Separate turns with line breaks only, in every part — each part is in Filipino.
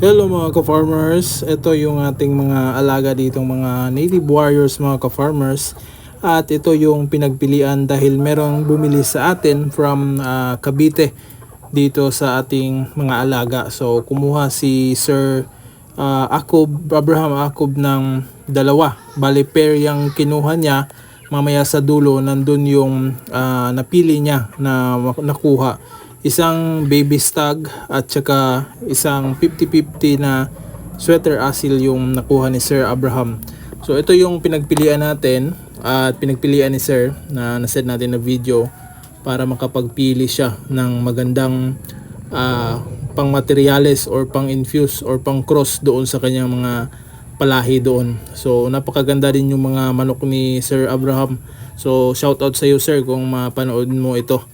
Hello mga ka-farmers, ito yung ating mga alaga ditong mga native warriors mga ka-farmers at ito yung pinagpilian dahil merong bumili sa atin from ah, Cavite dito sa ating mga alaga. So kumuha si Sir ah, Akob, Abraham Akob ng dalawa. Bali pair yung kinuha niya mamaya sa dulo nandun yung ah, napili niya na nakuha isang baby stag at saka isang 50-50 na sweater asil yung nakuha ni Sir Abraham. So ito yung pinagpilian natin at pinagpilian ni Sir na naset natin na video para makapagpili siya ng magandang ah, pang materials or pang infuse or pang cross doon sa kanyang mga palahi doon. So napakaganda din yung mga manok ni Sir Abraham. So shout out sa iyo sir kung mapanood mo ito.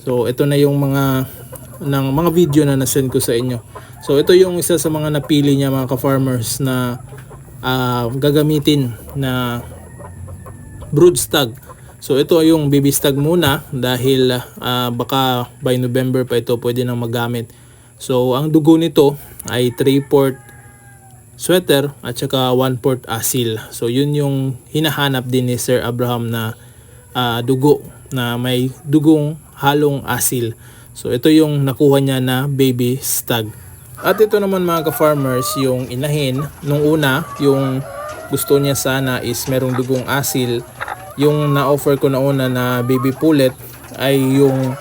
So ito na yung mga ng mga video na nasend ko sa inyo. So ito yung isa sa mga napili niya mga ka-farmers na ah, gagamitin na brood stag. So ito yung baby stag muna dahil ah, baka by November pa ito pwede nang magamit. So ang dugo nito ay 3 port sweater at saka 1 port asil. So yun yung hinahanap din ni Sir Abraham na ah, dugo na may dugong halong asil. So ito yung nakuha niya na baby stag. At ito naman mga ka-farmers yung inahin. Nung una, yung gusto niya sana is merong dugong asil. Yung na-offer ko na una na baby pullet ay yung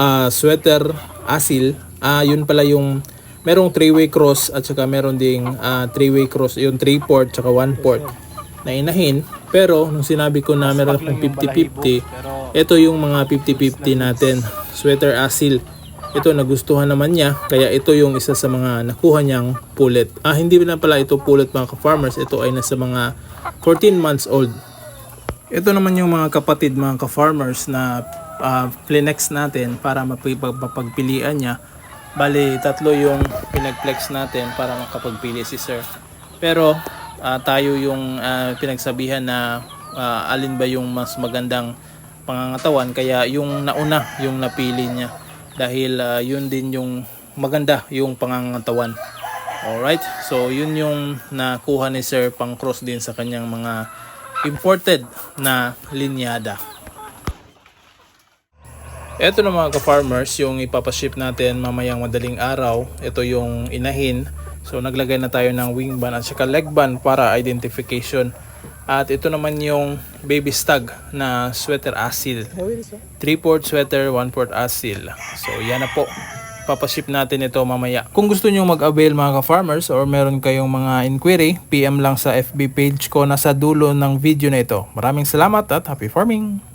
ah, sweater asil. Ah, yun pala yung merong three-way cross at saka meron ding ah, three-way cross, yung 3 port at saka 1 port na inahin. Pero nung sinabi ko na meron akong 50-50, ito yung mga 50-50 natin. Sweater asil. Ito nagustuhan naman niya kaya ito yung isa sa mga nakuha niyang pullet. Ah hindi na pala ito pullet mga ka-farmers. Ito ay nasa mga 14 months old. Ito naman yung mga kapatid mga ka-farmers na uh, natin para mapag- mapagpilian niya. Bali, tatlo yung pinagplex natin para makapagpili si sir. Pero ah, tayo yung ah, pinagsabihan na ah, alin ba yung mas magandang pangangatawan kaya yung nauna yung napili niya dahil ah, yun din yung maganda yung pangangatawan. Alright, so yun yung nakuha ni Sir pang cross din sa kanyang mga imported na linyada. Ito na mga ka-farmers, yung ipapaship natin mamayang madaling araw. Ito yung inahin. So naglagay na tayo ng wing band at saka leg band para identification. At ito naman yung baby stag na sweater asil. 3 port sweater, 1 port asil. So yan na po. Papaship natin ito mamaya. Kung gusto nyo mag-avail mga ka-farmers or meron kayong mga inquiry, PM lang sa FB page ko na sa dulo ng video na ito. Maraming salamat at happy farming!